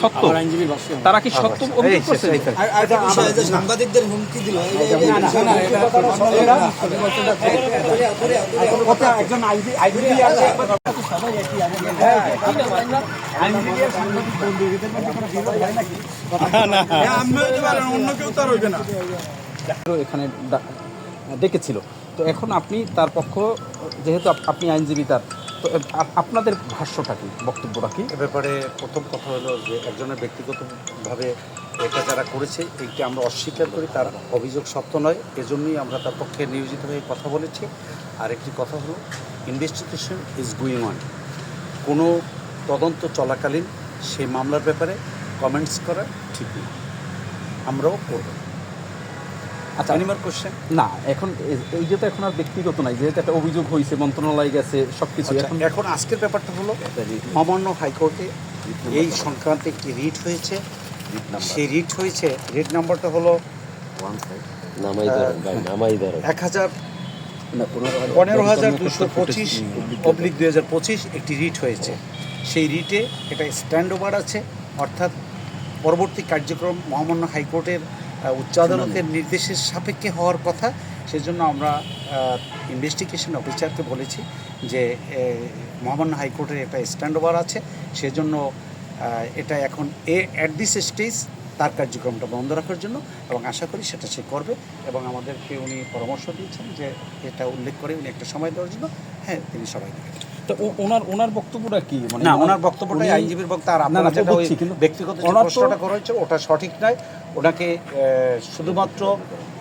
সত্য তারা কি সত্য অভিযোগ করছে সাংবাদিকদের হুমকি দিল একজন সবাই একই হয় এখানে ডেকেছিল তো এখন আপনি তার পক্ষ যেহেতু আপনি আইনজীবী তার তো আপনাদের ভাষ্যটা কি? বক্তব্যটা কি? এ ব্যাপারে প্রথম কথা হলো যে একজনের ব্যক্তিগতভাবে এটা যারা করেছে এইটা আমরা অস্বীকার করি। তার অভিযোগ সত্য নয়। এজন্যই আমরা তার পক্ষে নিয়োজিত হয়ে কথা বলেছি। আর একটি কথা হলো ইনভেস্টিগেশন ইজ গুইং অন কোনো তদন্ত চলাকালীন সেই মামলার ব্যাপারে কমেন্টস করা ঠিক না আমরাও করব। আচ্ছা। অ্যানিমার কোশ্চেন না এখন এই যে তো এখন আর ব্যক্তিগত নাই যেহেতু একটা অভিযোগ হয়েছে মন্ত্রণালয় গেছে সবকিছু এখন আচ্ছা, এখন আজকের ব্যাপারটা হলো মহামান্য হাইকোর্টে এই সংক্রান্তে একটি রিট হয়েছে। সেই রিট হয়েছে। রিট নাম্বারটা হলো এক হাজার পনেরো হাজার দুশো পঁচিশ অবলিক দুই হাজার পঁচিশ একটি রিট হয়েছে। সেই রিটে এটা স্ট্যান্ড ওভার আছে। অর্থাৎ পরবর্তী কার্যক্রম মহামান্য হাইকোর্টের উচ্চ আদালতের নির্দেশের সাপেক্ষে হওয়ার কথা। সেজন্য আমরা ইনভেস্টিগেশন অফিসারকে বলেছি যে মহামান্য হাইকোর্টের একটা স্ট্যান্ড ওভার আছে। সেজন্য এটা এখন এ অ্যাট দিস স্টেজ তার কার্যক্রমটা বন্ধ রাখার জন্য এবং আশা করি সেটা সে করবে এবং আমাদেরকে উনি পরামর্শ দিয়েছেন যে এটা উল্লেখ করে উনি একটা সময় দেওয়ার জন্য। হ্যাঁ তিনি সবাই দেবেন তো ওনার ওনার বক্তব্যটা কি? মানে না ওনার বক্তব্যটাই আইনজীবীর বক্তব্য আর আপনারা যেটা ওই ব্যক্তিগত যে ওনার তো- প্রশ্নটা করা হয়েছে ওটা সঠিক নয়। ওনাকে শুধুমাত্র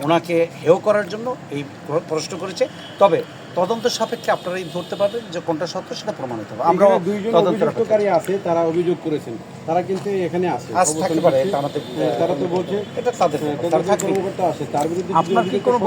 ওনাকে হেয় করার জন্য এই প্রশ্ন করেছে। তবে তদন্ত সাপেক্ষে আপনারাই ধরতে পারবেন যে কোনটা সত্য সেটা প্রমাণিত হবে। আমরা দুইজন অভিযুক্তকারী আছে। তারা অভিযোগ করেছেন। তারা কিন্তু এখানে আছে। আজ থাকতে পারে আমাদের তারা তো বলছে এটা তাদের হ্যাঁ, তারা বিরুদ্ধে আপনার কি কোনো